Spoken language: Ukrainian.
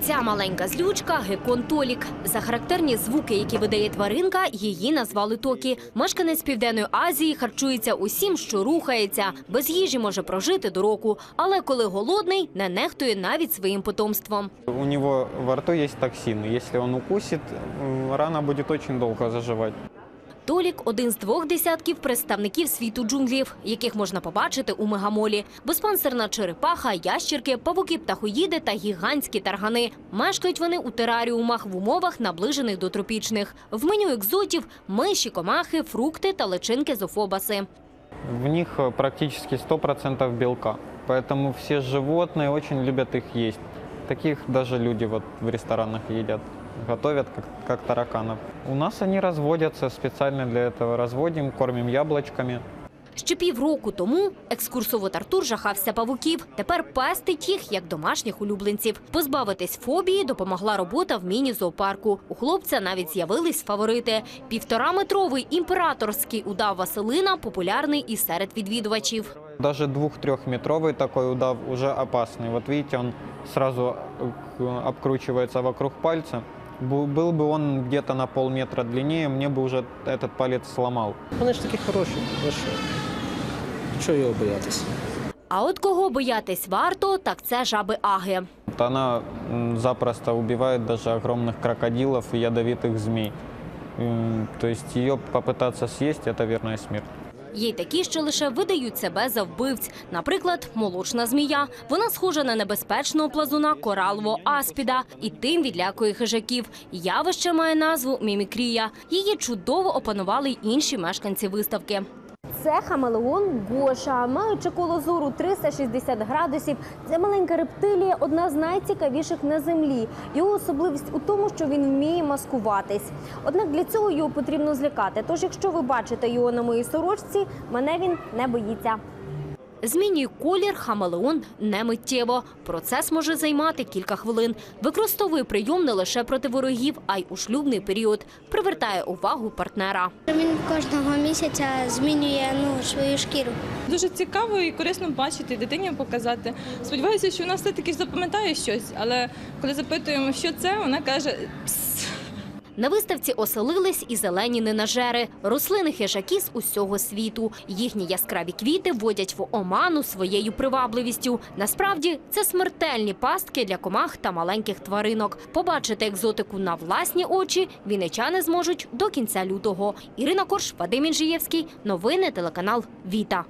Ця маленька злючка гекон Толік. За характерні звуки, які видає тваринка, її назвали Токі. Мешканець Південної Азії харчується усім, що рухається. Без їжі може прожити до року, але коли голодний, не нехтує навіть своїм потомством. У него во рту есть токсины. Если он укусит, м, рана будет очень долго заживать. Толік один з двох десятків представників світу джунглів, яких можна побачити у мегамолі. Безпансерна черепаха, ящірки, павуки, птахоїди та гігантські таргани. Мешкають вони у тераріумах в умовах, наближених до тропічних. В меню екзотів миші, комахи, фрукти та личинки зофобаси. В них э, практически 100% белка. Поэтому все животные очень любят их есть. Таких даже люди вот в ресторанах едят. Готовят как, как тараканов. У нас они разводятся, специально для этого разводим, кормим яблочками. Ще півроку тому екскурсовод Артур жахався павуків. Тепер пестить їх як домашніх улюбленців. Позбавитись фобії допомогла робота в міні-зоопарку. У хлопця навіть з'явились фаворити. Півтораметровий імператорський удав Василина популярний і серед відвідувачів. Даже двух-трехметровый такой удав уже опасный. Вот видите, он сразу э, к- обкручивается вокруг пальца. Бу- Был бы он где-то на полметра длиннее, мне бы уже этот палец сломал. Вони ж такі хороші, ви що? Чого його боятися? А от кого боятись варто, так це жаби Аги. Вот Она м, запросто убивает даже огромных крокодилов и ядовитых змей. М, То есть ее попытаться съесть – это верная смерть. Є й такі, що лише видають себе за вбивць. Наприклад, молочна змія. Вона схожа на небезпечного плазуна Коралво аспіда і тим відлякує хижаків. Явище має назву мімікрія. Її чудово опанували й інші мешканці виставки. Це хамелеон Гоша, маючи коло зору 360 градусів. Це маленька рептилія, одна з найцікавіших на землі. Його особливість у тому, що він вміє маскуватись. Однак для цього його потрібно злякати. Тож, якщо ви бачите його на моїй сорочці, мене він не боїться. Змінює колір хамелеон не миттєво. Процес може займати кілька хвилин. Використовує прийом не лише проти ворогів, а й у шлюбний період. Привертає увагу партнера. Він кожного місяця змінює ну, свою шкіру. Дуже цікаво і корисно бачити, дитині показати. Сподіваюся, що вона все-таки запам'ятає щось, але коли запитуємо, що це, вона каже «Пс». На виставці оселились і зелені ненажери, рослини хижаки з усього світу. Їхні яскраві квіти вводять в оману своєю привабливістю. Насправді це смертельні пастки для комах та маленьких тваринок. Побачити екзотику на власні очі вінничани зможуть до кінця лютого. Ірина Корш, Вадим Інжиєвський. Новини телеканал Віта.